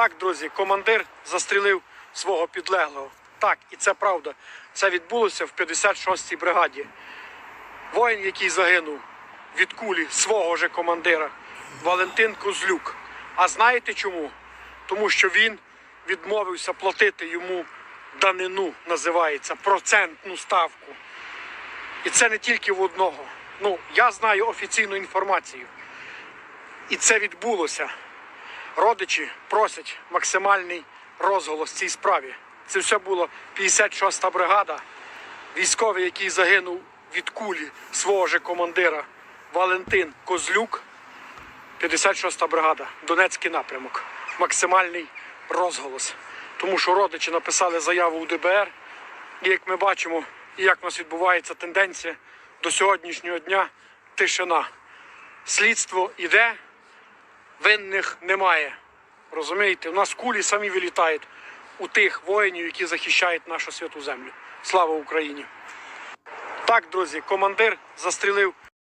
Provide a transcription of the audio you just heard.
Так, друзі, командир застрілив свого підлеглого. Так, і це правда. Це відбулося в 56-й бригаді. Воїн, який загинув від кулі свого же командира Валентин Козлюк. А знаєте чому? Тому що він відмовився платити йому данину, називається процентну ставку. І це не тільки в одного. Ну, я знаю офіційну інформацію. І це відбулося. Родичі просять максимальний розголос цій справі. Це все було 56-та бригада, військовий, який загинув від кулі свого же командира Валентин Козлюк. 56-та бригада, Донецький напрямок. Максимальний розголос. Тому що родичі написали заяву у ДБР. І як ми бачимо, і як у нас відбувається тенденція до сьогоднішнього дня тишина. Слідство іде, винних немає. Розумієте, у нас кулі самі вилітають у тих воїнів, які захищають нашу святу землю. Слава Україні! Так, друзі, командир застрілив